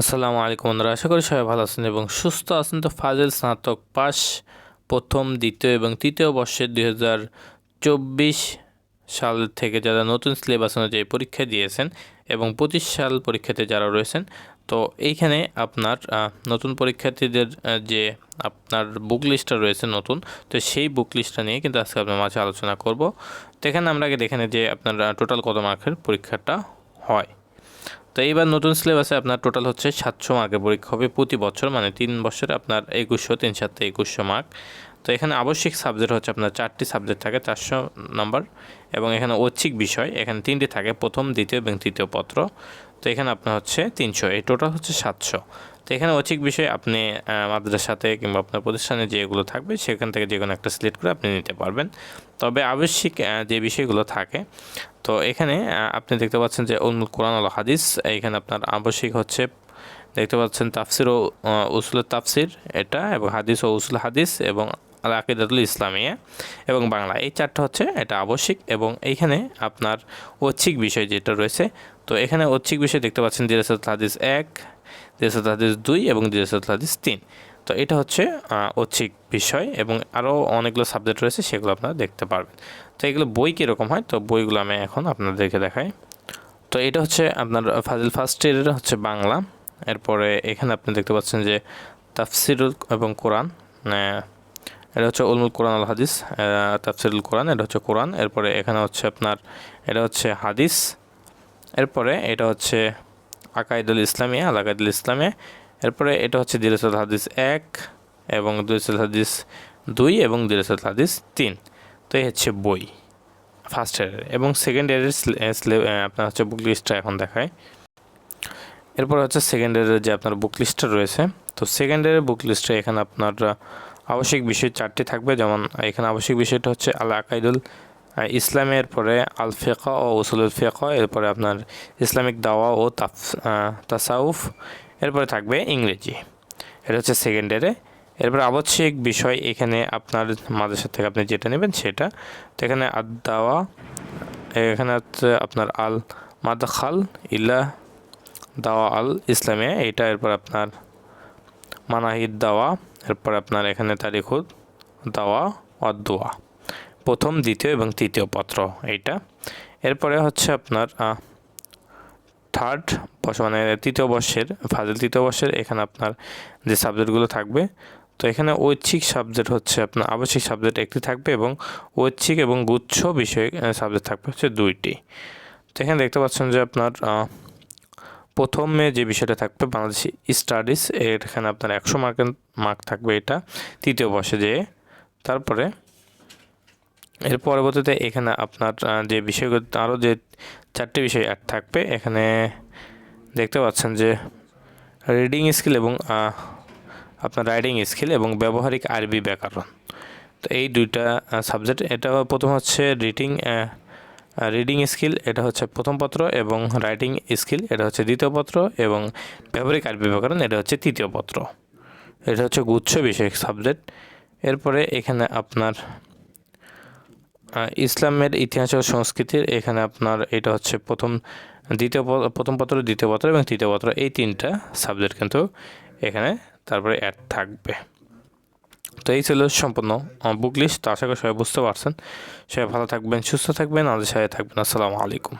আসসালামু আলাইকুম বন্ধুরা, আশা করি সবাই ভালো আছেন এবং সুস্থ আছেন। তো ফাজিল স্নাতক পাস প্রথম, দ্বিতীয় এবং তৃতীয় বর্ষের দুই হাজার চব্বিশ সাল থেকে যারা নতুন সিলেবাস অনুযায়ী পরীক্ষা দিয়েছেন এবং পঁচিশ সাল পরীক্ষাতে যারা রয়েছেন, তো এইখানে আপনার নতুন পরীক্ষার্থীদের যে আপনার বুক লিস্টটা রয়েছে নতুন, তো সেই বুক লিস্টটা নিয়ে কিন্তু আজকে আপনার মাঝে আলোচনা করব। তো এখানে আমরা আগে দেখে যে আপনার টোটাল কত মার্কের পরীক্ষাটা হয়। তো এইবার নতুন সিলেবাসে আপনার টোটাল হচ্ছে সাতশো মার্কের পরীক্ষা হবে প্রতি বছর মানে তিন বছরে আপনার একুশশো, তিন সাতটা একুশশো মার্ক তো এখানে আবশ্যিক সাবজেক্ট হচ্ছে আপনার চারটি সাবজেক্ট থাকে, চারশো নম্বর এবং এখানে ঐচ্ছিক বিষয়, এখানে তিনটি থাকে, প্রথম, দ্বিতীয় এবং তৃতীয় পত্র। তো এখানে আপনার হচ্ছে তিনশো, এই টোটাল হচ্ছে সাতশো। তো এখানে ঐচ্ছিক বিষয় আপনি মাদ্রাসাতে কিংবা আপনার প্রতিষ্ঠানে যেগুলো থাকবে, সেখান থেকে যে কোনো একটা সিলেক্ট করে আপনি নিতে পারবেন। তবে আবশ্যিক যে বিষয়গুলো থাকে, তো এখানে আপনি দেখতে পাচ্ছেন যে উল, কোরআন আল হাদিস, এখানে আপনার আবশ্যিক হচ্ছে, দেখতে পাচ্ছেন তাফসির ও উসুল তাফসির এটা এবং হাদিস ও উসুল হাদিস এবং আল আকিদাতুল ইসলামিয়া এবং বাংলা। এই চারটা হচ্ছে এটা আবশ্যিক এবং এইখানে আপনার ঐচ্ছিক বিষয় যেটা রয়েছে। তো এখানে ঐচ্ছিক বিষয় দেখতে পাচ্ছেন দিরাসাত হাদিস এক দিরাসাত হাদিস দুই এবং দিরাসাত হাদিস তিন। তো এটা হচ্ছে ঐচ্ছিক বিষয় এবং আরও অনেকগুলো সাবজেক্ট রয়েছে, সেগুলো আপনারা দেখতে পারবেন। তো এগুলো বই কীরকম হয়? তো বইগুলো আমি এখন আপনাদেরকে দেখাই। তো এটা হচ্ছে আপনার ফাজিল ফার্স্ট ইয়ারের হচ্ছে বাংলা। এরপরে এখানে আপনি দেখতে পাচ্ছেন যে তাফসিরুল এবং কোরআন এটা হচ্ছে উলমুল কোরআন আল হাদিস তাফসিরুল কোরআন, এটা হচ্ছে কোরআন। এরপরে এখানে হচ্ছে আপনার, এটা হচ্ছে হাদিস। এরপরে এটা হচ্ছে আকাইদুল ইসলামিয়া আল আকাইদুল ইসলামিয়া। এরপরে এটা হচ্ছে দিরাসুল হাদিস এক এবং দিরাসুল হাদিস দুই এবং দিরাসুল হাদিস তিন। তো এই হচ্ছে বই ফার্স্ট ইয়ারের এবং সেকেন্ড ইয়ারের আপনার হচ্ছে বুক লিস্টটা এখন দেখায়। এরপরে হচ্ছে সেকেন্ড ইয়ারের যে আপনার বুক লিস্টটা রয়েছে, তো সেকেন্ড ইয়ারের বুক লিস্টে এখানে আপনার আবশ্যিক বিষয় চারটি থাকবে, যেমন এখানে আবশ্যিক বিষয়টা হচ্ছে আল আকাইদুল ইসলামের পরে আল ফেকা ও উসুলুল ফেকা এরপরে আপনার ইসলামিক দাওয়া ও তাফ তাসাউফ, এরপরে থাকবে ইংরেজি। এটা হচ্ছে সেকেন্ড ইয়ারে এরপর আবশ্যিক বিষয় এখানে আপনার মাদ্রাসা থেকে আপনি যেটা নেবেন সেটা, তো এখানে আদ দাওয়া এখানে হচ্ছে আপনার আল মাদাখাল ইল্লা দাওয়া আল ইসলামিয়া এটা এরপর আপনার মানাহিদ দাওয়া এরপর আপনার এখানে তারিখুদ দাওয়া অদোয়া প্রথম, দ্বিতীয় এবং তৃতীয় পত্র এইটা। এরপরে হচ্ছে আপনার থার্ড বর্ষ মানে তৃতীয় বর্ষের, ফাজিল তৃতীয় বর্ষের, এখানে আপনার যে সাবজেক্টগুলো থাকবে। তো এখানে ঐচ্ছিক সাবজেক্ট হচ্ছে আপনার, আবশ্যিক সাবজেক্ট একটি থাকবে এবং ঐচ্ছিক এবং গুচ্ছ বিষয়ে সাবজেক্ট থাকবে হচ্ছে দুইটি। তো এখানে দেখতে পাচ্ছেন যে আপনার প্রথমে যে বিষয়টা থাকবে, বাংলাদেশি স্টাডিজ এখানে আপনার একশো মার্কের মার্ক থাকবে এটা। তৃতীয় বর্ষে যে, তারপরে এর পরবর্তীতে এখানে আপনার যে বিষয়গুলো আরও যে চারটি বিষয় অ্যাড থাকবে, এখানে দেখতে পাচ্ছেন যে রিডিং স্কিল এবং আপনার রাইডিং স্কিল এবং ব্যবহারিক আরবি ব্যাকরণ। তো এই দুইটা সাবজেক্ট এটা প্রথম হচ্ছে রিডিং রিডিং স্কিল এটা হচ্ছে প্রথম পত্র, এবং রাইটিং স্কিল এটা হচ্ছে দ্বিতীয় পত্র, এবং ব্যবহারিক আরবি ব্যাকরণ এটা হচ্ছে তৃতীয় পত্র। এটা হচ্ছে গুচ্ছ বিষয়ক সাবজেক্ট এরপরে এখানে আপনার ইসলামের ইতিহাস ও সংস্কৃতির, এখানে আপনার এটা হচ্ছে প্রথম, দ্বিতীয় প্রথম পত্র, দ্বিতীয় পত্র, এবং তৃতীয় পত্র, এই তিনটা সাবজেক্ট কিন্তু এখানে তারপরে অ্যাড থাকবে। তো এই ছিল সম্পূর্ণ বুক লিস্ট আশা করি সবাই বুঝতে পারছেন। সবাই ভালো থাকবেন, সুস্থ থাকবেন, আমাদের সাথে থাকবেন। আসসালামু আলাইকুম।